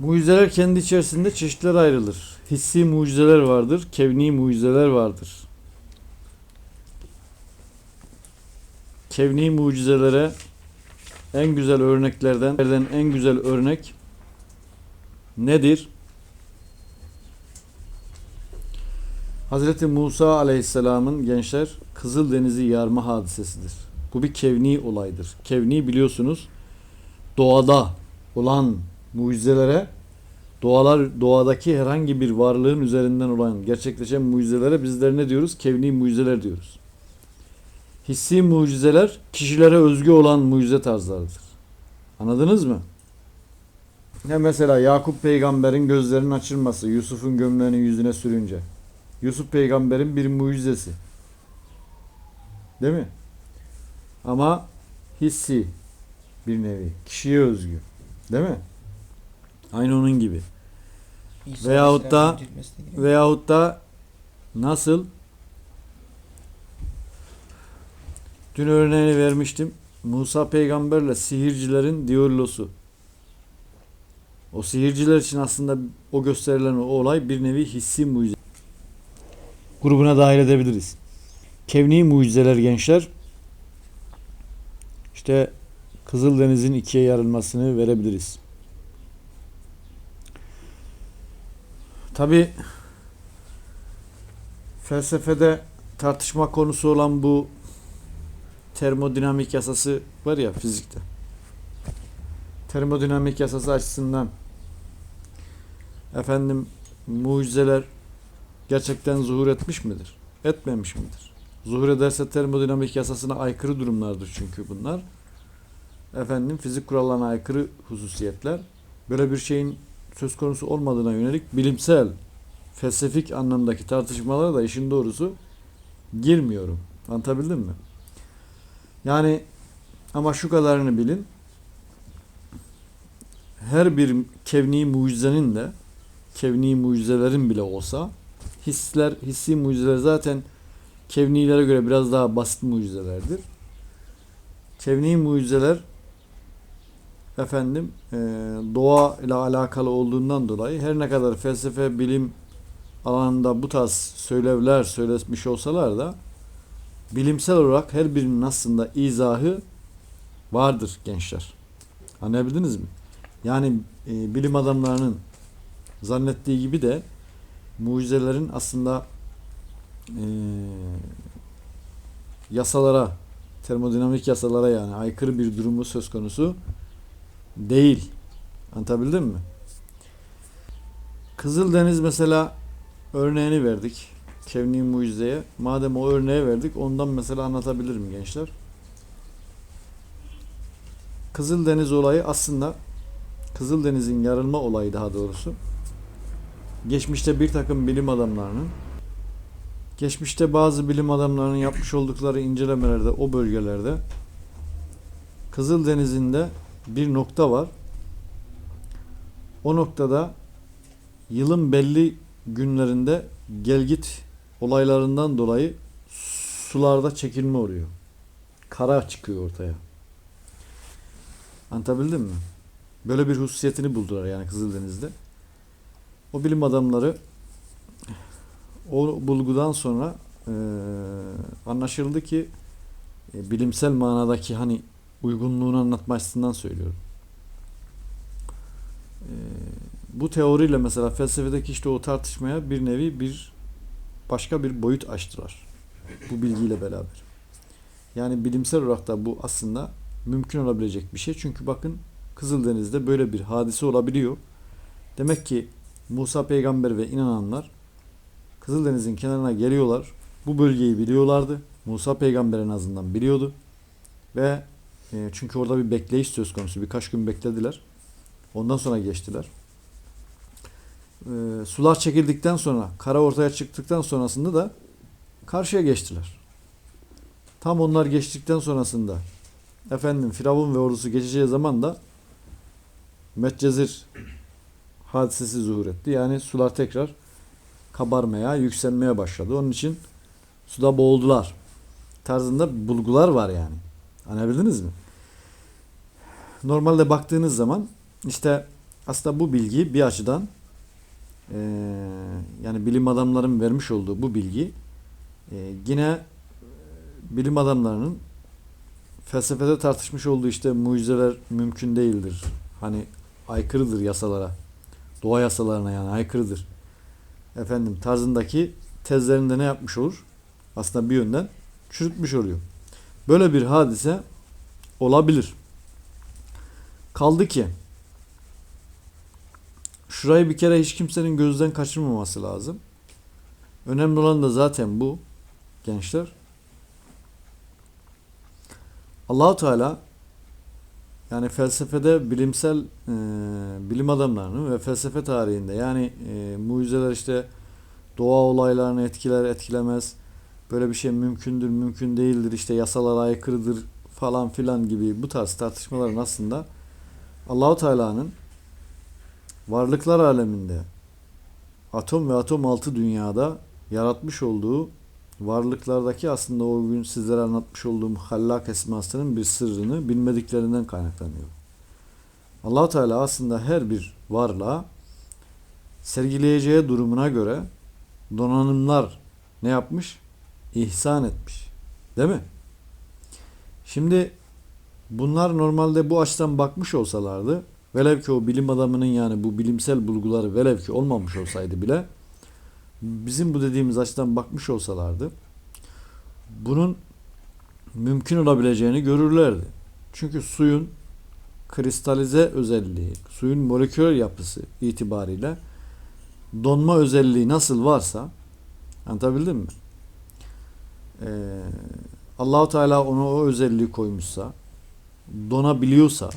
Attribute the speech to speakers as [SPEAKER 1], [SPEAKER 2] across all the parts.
[SPEAKER 1] Mucizeler kendi içerisinde çeşitler ayrılır. Hissi mucizeler vardır, kevni mucizeler vardır. Kevni mucizelere en güzel örneklerden en güzel örnek nedir? Hazreti Musa Aleyhisselam'ın gençler Kızıldeniz'i yarma hadisesidir. Bu bir kevni olaydır. Kevni biliyorsunuz doğada olan mucizelere doğalar doğadaki herhangi bir varlığın üzerinden olan gerçekleşen mucizelere bizler ne diyoruz? Kevni mucizeler diyoruz. Hissi mucizeler kişilere özgü olan mucize tarzlarıdır. Anladınız mı? Ne mesela Yakup peygamberin gözlerinin açılması, Yusuf'un gömleğini yüzüne sürünce. Yusuf peygamberin bir mucizesi. Değil mi? Ama hissi bir nevi. Kişiye özgü. Değil mi? Aynı onun gibi.
[SPEAKER 2] İsa
[SPEAKER 1] Veyahut da-. Veyahut da nasıl? Dün örneğini vermiştim. Musa peygamberle sihircilerin diyallosu. O sihirciler için aslında o gösterilen o olay bir nevi hissi mucize. Grubuna dahil edebiliriz. Kevni mucizeler gençler. İşte Kızıldeniz'in ikiye yarılmasını verebiliriz. Tabi felsefede tartışma konusu olan bu termodinamik yasası var ya fizikte. Termodinamik yasası açısından efendim mucizeler gerçekten zuhur etmiş midir? Etmemiş midir? Zuhur ederse termodinamik yasasına aykırı durumlardır çünkü bunlar. Efendim fizik kurallarına aykırı hususiyetler. Böyle bir şeyin söz konusu olmadığına yönelik bilimsel, felsefik anlamdaki tartışmalara da işin doğrusu girmiyorum. Anlatabildim mi? Yani ama şu kadarını bilin. Her bir kevni mucizenin de kevni mucizelerin bile olsa hisler, hissi mucizeler zaten kevnilere göre biraz daha basit mucizelerdir. Kevni mucizeler efendim e, doğa ile alakalı olduğundan dolayı her ne kadar felsefe bilim alanında bu tarz söylevler söylemiş olsalar da bilimsel olarak her birinin aslında izahı vardır gençler. Anlayabildiniz mi? Yani e, bilim adamlarının zannettiği gibi de mucizelerin aslında e, yasalara, termodinamik yasalara yani aykırı bir durumu söz konusu değil. Anlatabildim mi? Kızıldeniz mesela örneğini verdik. Kevni mucizeye. Madem o örneği verdik ondan mesela anlatabilirim gençler. Kızıldeniz olayı aslında Kızıldeniz'in yarılma olayı daha doğrusu. Geçmişte bir takım bilim adamlarının geçmişte bazı bilim adamlarının yapmış oldukları incelemelerde o bölgelerde Kızıldeniz'in de bir nokta var. O noktada yılın belli günlerinde gelgit olaylarından dolayı sularda çekilme oluyor. Kara çıkıyor ortaya. Anlatabildim mi? Böyle bir hususiyetini buldular yani Kızıldeniz'de. O bilim adamları o bulgudan sonra eee, anlaşıldı ki e, bilimsel manadaki hani uygunluğunu anlatma açısından söylüyorum. Ee, bu teoriyle mesela felsefedeki işte o tartışmaya bir nevi bir başka bir boyut açtılar. Bu bilgiyle beraber. Yani bilimsel olarak da bu aslında mümkün olabilecek bir şey. Çünkü bakın Kızıldeniz'de böyle bir hadise olabiliyor. Demek ki Musa peygamber ve inananlar Kızıldeniz'in kenarına geliyorlar. Bu bölgeyi biliyorlardı. Musa peygamber en azından biliyordu. Ve e, çünkü orada bir bekleyiş söz konusu. Birkaç gün beklediler. Ondan sonra geçtiler. E, sular çekildikten sonra, kara ortaya çıktıktan sonrasında da karşıya geçtiler. Tam onlar geçtikten sonrasında efendim Firavun ve ordusu geçeceği zaman da Medcezir hadisesi zuhur etti. Yani sular tekrar kabarmaya, yükselmeye başladı. Onun için suda boğuldular. Tarzında bulgular var yani. Anlayabildiniz mi? Normalde baktığınız zaman işte aslında bu bilgi bir açıdan eee, yani bilim adamların vermiş olduğu bu bilgi eee, yine e, bilim adamlarının felsefede tartışmış olduğu işte mucizeler mümkün değildir. Hani aykırıdır yasalara. Doğa yasalarına yani aykırıdır. Efendim tarzındaki tezlerinde ne yapmış olur? Aslında bir yönden çürütmüş oluyor. Böyle bir hadise olabilir. Kaldı ki şurayı bir kere hiç kimsenin gözden kaçırmaması lazım. Önemli olan da zaten bu gençler. Allahu Teala yani felsefede bilimsel e, bilim adamlarının ve felsefe tarihinde yani e, mucizeler işte doğa olaylarını etkiler etkilemez böyle bir şey mümkündür mümkün değildir işte yasalara aykırıdır falan filan gibi bu tarz tartışmaların aslında Allahu Teala'nın varlıklar aleminde atom ve atom altı dünyada yaratmış olduğu varlıklardaki aslında o gün sizlere anlatmış olduğum hallak esmasının bir sırrını bilmediklerinden kaynaklanıyor. allah Teala aslında her bir varlığa sergileyeceği durumuna göre donanımlar ne yapmış? İhsan etmiş. Değil mi? Şimdi bunlar normalde bu açıdan bakmış olsalardı velev ki o bilim adamının yani bu bilimsel bulguları velev ki olmamış olsaydı bile bizim bu dediğimiz açıdan bakmış olsalardı bunun mümkün olabileceğini görürlerdi. Çünkü suyun kristalize özelliği, suyun moleküler yapısı itibariyle donma özelliği nasıl varsa anlatabildim mi? Ee, Allahu Teala ona o özelliği koymuşsa, donabiliyorsa,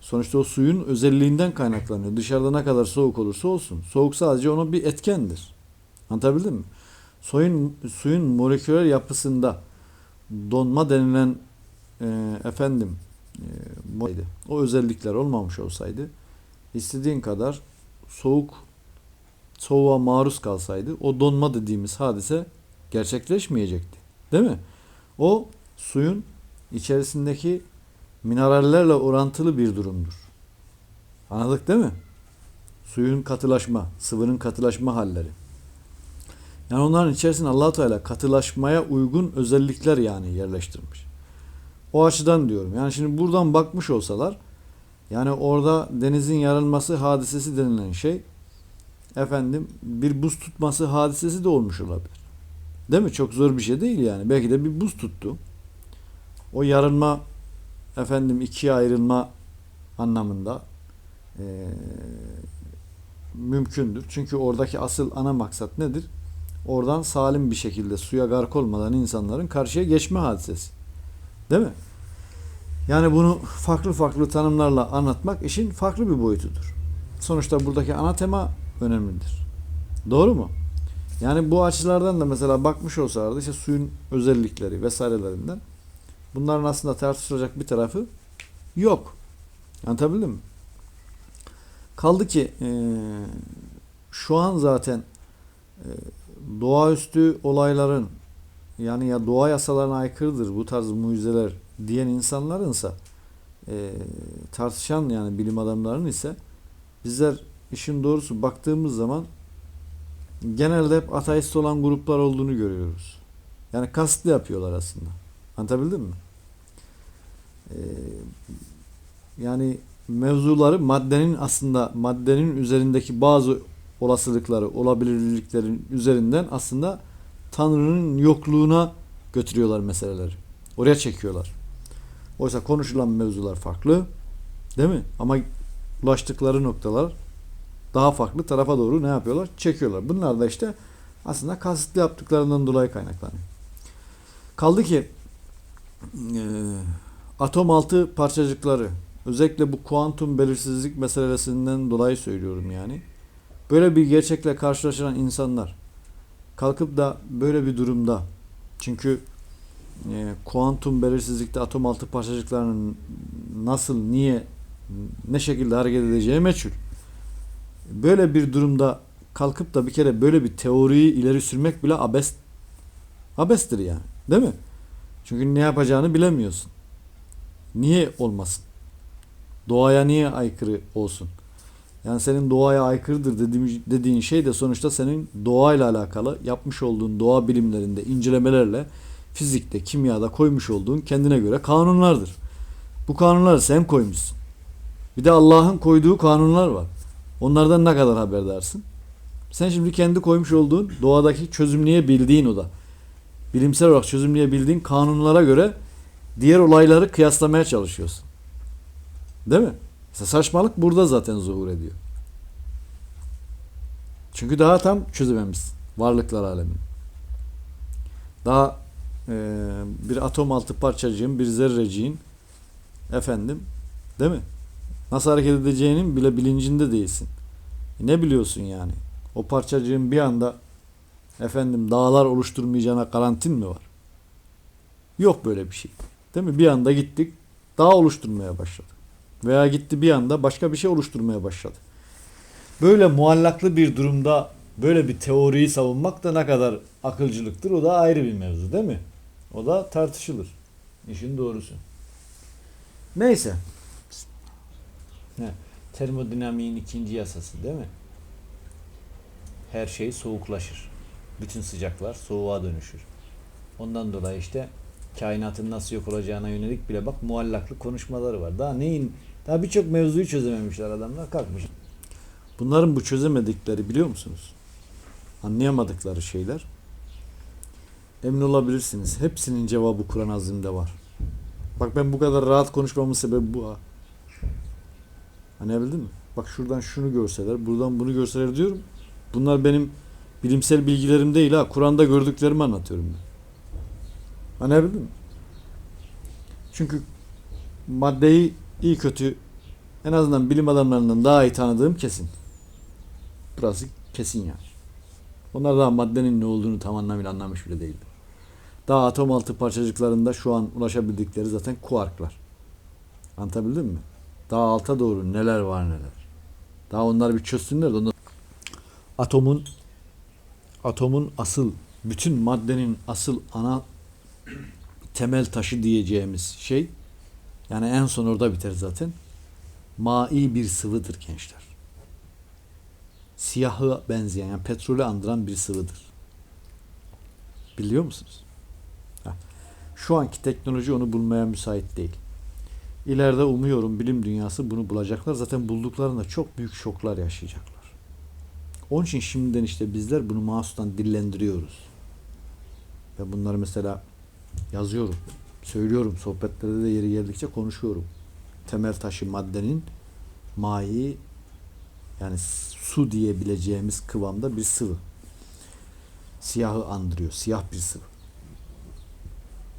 [SPEAKER 1] sonuçta o suyun özelliğinden kaynaklanıyor. Dışarıda ne kadar soğuk olursa olsun. Soğuk sadece onun bir etkendir. Anlatabildim mi? Suyun, suyun moleküler yapısında donma denilen e, efendim e, o özellikler olmamış olsaydı istediğin kadar soğuk soğuğa maruz kalsaydı o donma dediğimiz hadise gerçekleşmeyecekti. Değil mi? O suyun içerisindeki minerallerle orantılı bir durumdur. Anladık değil mi? Suyun katılaşma, sıvının katılaşma halleri. Yani onların içerisine allah Teala katılaşmaya uygun özellikler yani yerleştirmiş. O açıdan diyorum. Yani şimdi buradan bakmış olsalar yani orada denizin yarılması hadisesi denilen şey efendim bir buz tutması hadisesi de olmuş olabilir. Değil mi? Çok zor bir şey değil yani. Belki de bir buz tuttu. O yarılma efendim ikiye ayrılma anlamında eee, mümkündür. Çünkü oradaki asıl ana maksat nedir? Oradan salim bir şekilde suya gark olmadan insanların karşıya geçme hadisesi. Değil mi? Yani bunu farklı farklı tanımlarla anlatmak işin farklı bir boyutudur. Sonuçta buradaki ana tema önemlidir. Doğru mu? Yani bu açılardan da mesela bakmış olsalardı işte suyun özellikleri vesairelerinden bunların aslında tartışılacak bir tarafı yok. Anlatabildim mi? Kaldı ki eee, şu an zaten eee, doğaüstü olayların yani ya doğa yasalarına aykırıdır bu tarz mucizeler diyen insanlarınsa eee, tartışan yani bilim adamlarının ise bizler işin doğrusu baktığımız zaman genelde hep ateist olan gruplar olduğunu görüyoruz. Yani kasıtlı yapıyorlar aslında. Anlatabildim mi? Ee, yani mevzuları maddenin aslında maddenin üzerindeki bazı olasılıkları, olabilirliklerin üzerinden aslında Tanrı'nın yokluğuna götürüyorlar meseleleri. Oraya çekiyorlar. Oysa konuşulan mevzular farklı. Değil mi? Ama ulaştıkları noktalar daha farklı tarafa doğru ne yapıyorlar? Çekiyorlar. Bunlar da işte aslında kasıtlı yaptıklarından dolayı kaynaklanıyor. Kaldı ki e, atom altı parçacıkları özellikle bu kuantum belirsizlik meselesinden dolayı söylüyorum yani. Böyle bir gerçekle karşılaşan insanlar kalkıp da böyle bir durumda çünkü e, kuantum belirsizlikte atom altı parçacıklarının nasıl, niye, ne şekilde hareket edeceği meçhul. Böyle bir durumda kalkıp da bir kere böyle bir teoriyi ileri sürmek bile abes abestir yani. Değil mi? Çünkü ne yapacağını bilemiyorsun. Niye olmasın? Doğaya niye aykırı olsun? Yani senin doğaya aykırıdır dediğim, dediğin şey de sonuçta senin doğayla alakalı yapmış olduğun doğa bilimlerinde incelemelerle fizikte, kimyada koymuş olduğun kendine göre kanunlardır. Bu kanunları sen koymuşsun. Bir de Allah'ın koyduğu kanunlar var. Onlardan ne kadar haberdarsın? Sen şimdi kendi koymuş olduğun doğadaki çözümleyebildiğin o da. Bilimsel olarak çözümleyebildiğin kanunlara göre diğer olayları kıyaslamaya çalışıyorsun. Değil mi? Mesela saçmalık burada zaten zuhur ediyor. Çünkü daha tam çözememişsin varlıklar alemini. Daha e, bir atom altı parçacığın, bir zerreciğin efendim değil mi? Nasıl hareket edeceğinin bile bilincinde değilsin. E ne biliyorsun yani? O parçacığın bir anda efendim dağlar oluşturmayacağına garantin mi var? Yok böyle bir şey. Değil mi? Bir anda gittik dağ oluşturmaya başladı. Veya gitti bir anda başka bir şey oluşturmaya başladı. Böyle muallaklı bir durumda böyle bir teoriyi savunmak da ne kadar akılcılıktır o da ayrı bir mevzu değil mi? O da tartışılır. İşin doğrusu. Neyse. Termodinamiğin ikinci yasası değil mi? Her şey soğuklaşır. Bütün sıcaklar soğuğa dönüşür. Ondan dolayı işte kainatın nasıl yok olacağına yönelik bile bak muallaklı konuşmaları var. Daha neyin daha birçok mevzuyu çözememişler adamlar kalkmış. Bunların bu çözemedikleri biliyor musunuz? Anlayamadıkları şeyler. Emin olabilirsiniz. Hepsinin cevabı Kur'an-ı Azim'de var. Bak ben bu kadar rahat konuşmamın sebebi bu ha. Anlayabildin mi? Bak şuradan şunu görseler, buradan bunu görseler diyorum. Bunlar benim bilimsel bilgilerim değil ha. Kur'an'da gördüklerimi anlatıyorum ben. Anlayabildin mi? Çünkü maddeyi iyi kötü en azından bilim adamlarından daha iyi tanıdığım kesin. Burası kesin yani. Onlar daha maddenin ne olduğunu tam anlamıyla anlamış bile değildi. Daha atom altı parçacıklarında şu an ulaşabildikleri zaten kuarklar. Anlatabildim mi? Daha alta doğru neler var neler. Daha onlar bir çözsünler de ondan... Atomun atomun asıl bütün maddenin asıl ana temel taşı diyeceğimiz şey yani en son orada biter zaten. Mai bir sıvıdır gençler. Siyahı benzeyen yani petrolü andıran bir sıvıdır. Biliyor musunuz? Şu anki teknoloji onu bulmaya müsait değil. İleride umuyorum bilim dünyası bunu bulacaklar. Zaten bulduklarında çok büyük şoklar yaşayacaklar. Onun için şimdiden işte bizler bunu mahsustan dillendiriyoruz. Ve bunları mesela yazıyorum, söylüyorum, sohbetlerde de yeri geldikçe konuşuyorum. Temel taşı maddenin mai yani su diyebileceğimiz kıvamda bir sıvı. Siyahı andırıyor, siyah bir sıvı.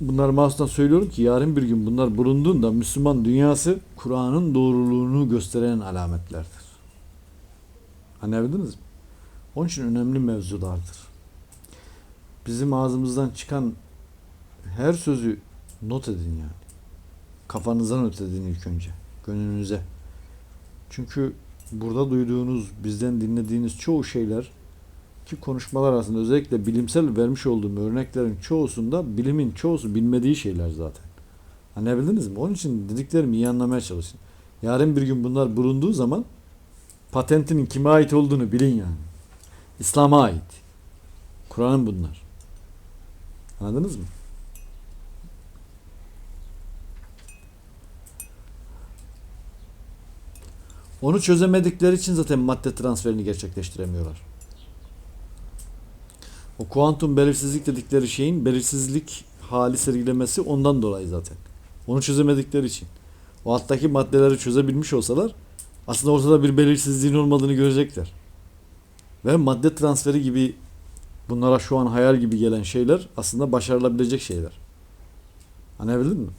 [SPEAKER 1] Bunları mahsustan söylüyorum ki yarın bir gün bunlar bulunduğunda Müslüman dünyası Kur'an'ın doğruluğunu gösteren alametlerdir. Anlayabildiniz mi? Onun için önemli mevzulardır. Bizim ağzımızdan çıkan her sözü not edin yani. Kafanıza not edin ilk önce. Gönlünüze. Çünkü burada duyduğunuz, bizden dinlediğiniz çoğu şeyler konuşmalar arasında özellikle bilimsel vermiş olduğum örneklerin çoğusunda bilimin çoğusu bilmediği şeyler zaten. Anlayabildiniz mi? Onun için dediklerimi iyi anlamaya çalışın. Yarın bir gün bunlar bulunduğu zaman patentinin kime ait olduğunu bilin yani. İslam'a ait. Kur'an'ın bunlar. Anladınız mı? Onu çözemedikleri için zaten madde transferini gerçekleştiremiyorlar. O kuantum belirsizlik dedikleri şeyin belirsizlik hali sergilemesi ondan dolayı zaten. Onu çözemedikleri için. O alttaki maddeleri çözebilmiş olsalar aslında ortada bir belirsizliğin olmadığını görecekler. Ve madde transferi gibi bunlara şu an hayal gibi gelen şeyler aslında başarılabilecek şeyler. Anlayabildin mi?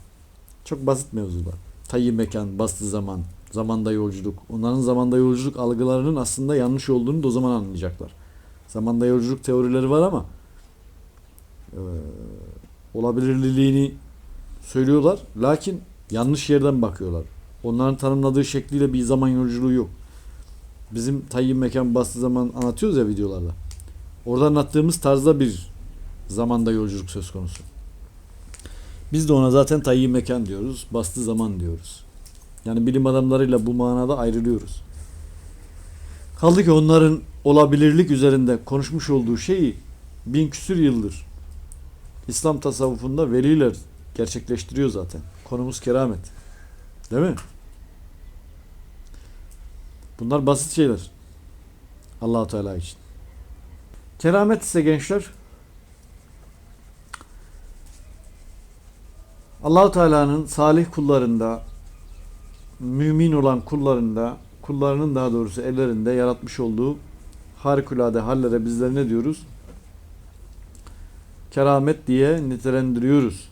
[SPEAKER 1] Çok basit mevzular. Tayyi mekan, bastı zaman, zamanda yolculuk. Onların zamanda yolculuk algılarının aslında yanlış olduğunu da o zaman anlayacaklar. Zamanda yolculuk teorileri var ama e, olabilirliğini söylüyorlar. Lakin yanlış yerden bakıyorlar. Onların tanımladığı şekliyle bir zaman yolculuğu yok. Bizim tayyin mekan bastığı zaman anlatıyoruz ya videolarda. Orada anlattığımız tarzda bir zamanda yolculuk söz konusu. Biz de ona zaten tayyin mekan diyoruz. Bastığı zaman diyoruz. Yani bilim adamlarıyla bu manada ayrılıyoruz. Kaldı ki onların olabilirlik üzerinde konuşmuş olduğu şeyi bin küsür yıldır İslam tasavvufunda veliler gerçekleştiriyor zaten. Konumuz keramet. Değil mi? Bunlar basit şeyler. Allahu Teala için. Keramet ise gençler Allahu Teala'nın salih kullarında mümin olan kullarında kullarının daha doğrusu ellerinde yaratmış olduğu harikulade hallere bizler ne diyoruz? Keramet diye nitelendiriyoruz.